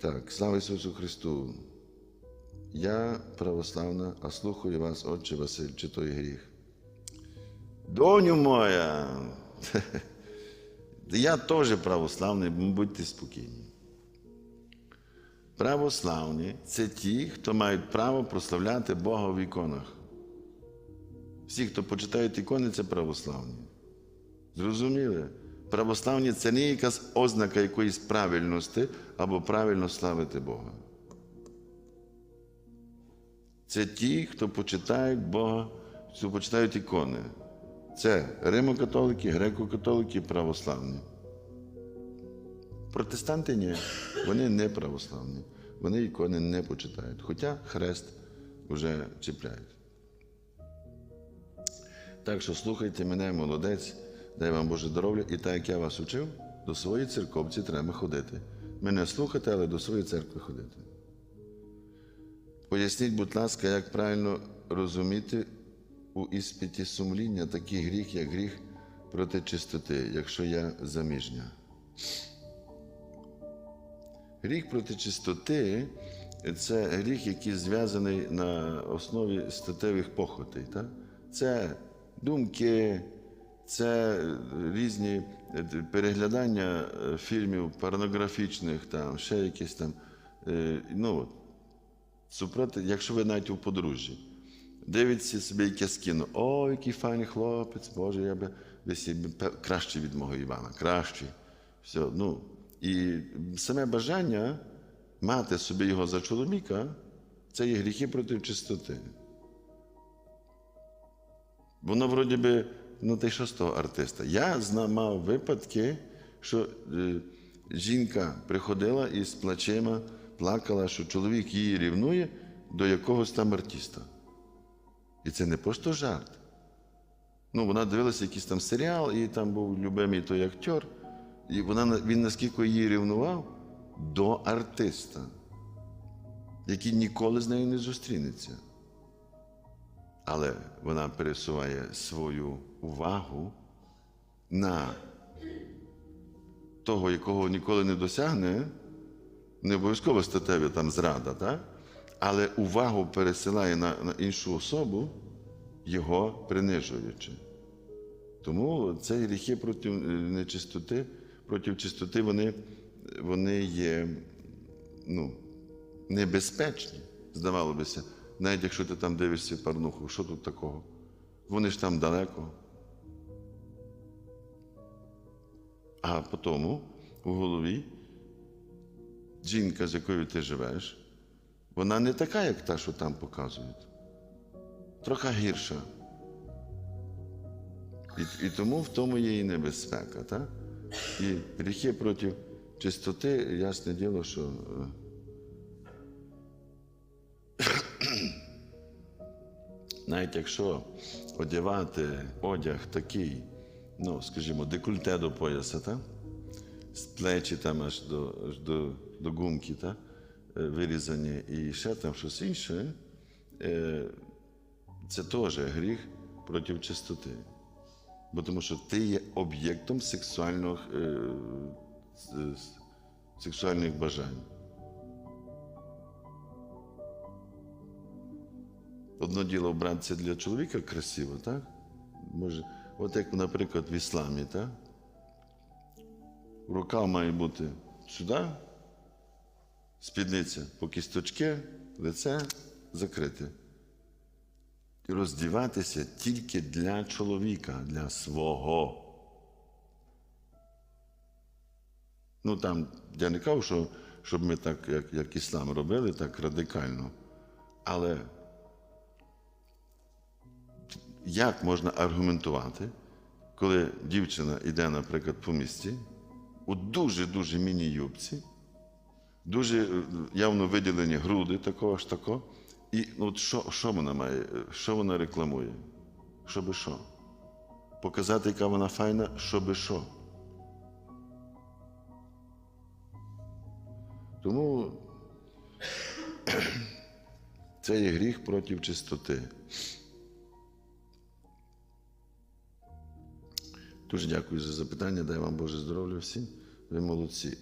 Так, слава Ісусу Христу. Я православна, а слухаю вас, Отче Василь, чи той гріх. Доню моя. Я теж православний, будьте спокійні. Православні це ті, хто мають право прославляти Бога в іконах. Всі, хто почитають ікони, це православні. Зрозуміли? Православні це не якась ознака якоїсь правильності або правильно славити Бога. Це ті, хто почитають Бога, хто почитають ікони. Це римокатолики, греко-католики, православні. Протестанти ні, вони не православні. Вони ікони не почитають. Хоча хрест вже чіпляють. Так що слухайте мене, молодець, дай вам Боже здоров'я, і так як я вас учив, до своєї церковці треба ходити. Мене слухати, але до своєї церкви ходити. Поясніть, будь ласка, як правильно розуміти у іспиті сумління такий гріх, як гріх проти чистоти, якщо я заміжня. Гріх проти чистоти це гріх, який зв'язаний на основі статевих похотей. Так? Це думки, це різні переглядання е, фільмів порнографічних, там, ще якісь там. е, Ну, супроти, якщо ви навіть у подружжі, дивиться собі якесь кіно, о, який файний хлопець, Боже, я би кращий від мого Івана, кращий. Все, ну, і саме бажання мати собі його за чоловіка це є гріхи проти чистоти. Воно, вроді би, ну ти що з того артиста? Я мав випадки, що е, жінка приходила і з плачима плакала, що чоловік її рівнує до якогось там артиста. І це не просто жарт. Ну, вона дивилася якийсь там серіал, і там був любимий той актер. І вона, він наскільки її рівнував до артиста, який ніколи з нею не зустрінеться. Але вона пересуває свою увагу на того, якого ніколи не досягне, не обов'язково статеві там зрада, так? але увагу пересилає на, на іншу особу, його принижуючи. Тому ці гріхи проти е, нечистоти, проти чистоти, вони, вони є ну, небезпечні, здавалося. Навіть якщо ти там дивишся парнуху, що тут такого? Вони ж там далеко. А потім у голові жінка, з якою ти живеш, вона не така, як та, що там показують. Трохи гірша. І, і тому в тому є і небезпека. Так? І гріхи проти чистоти, ясне діло, що. Навіть якщо одягати одяг такий, ну, скажімо, декольте до пояса, та? з плечі там аж до, аж до, до гумки та? е, вирізані, і ще там щось інше, е, це теж гріх проти чистоти. Бо тому що ти є об'єктом сексуальних, е, сексуальних бажань. Одно діло вбратися для чоловіка красиво, так? Може, от як, наприклад, в ісламі, так? Рука має бути сюди, спідниця по кісточки, лице закрите. І роздіватися тільки для чоловіка, для свого. Ну там, я не кажу, що, щоб ми так, як, як іслам робили, так радикально. Але як можна аргументувати, коли дівчина йде, наприклад, по місті у дуже-дуже міні-юбці, дуже е, явно виділені груди, такого ж тако. І ну, от що, що вона має, е, що вона рекламує? Щоби що? Показати, яка вона файна, щоби що. Тому це є гріх проти чистоти. Дуже дякую за запитання. Дай вам Боже здоров'я всім. Ви молодці.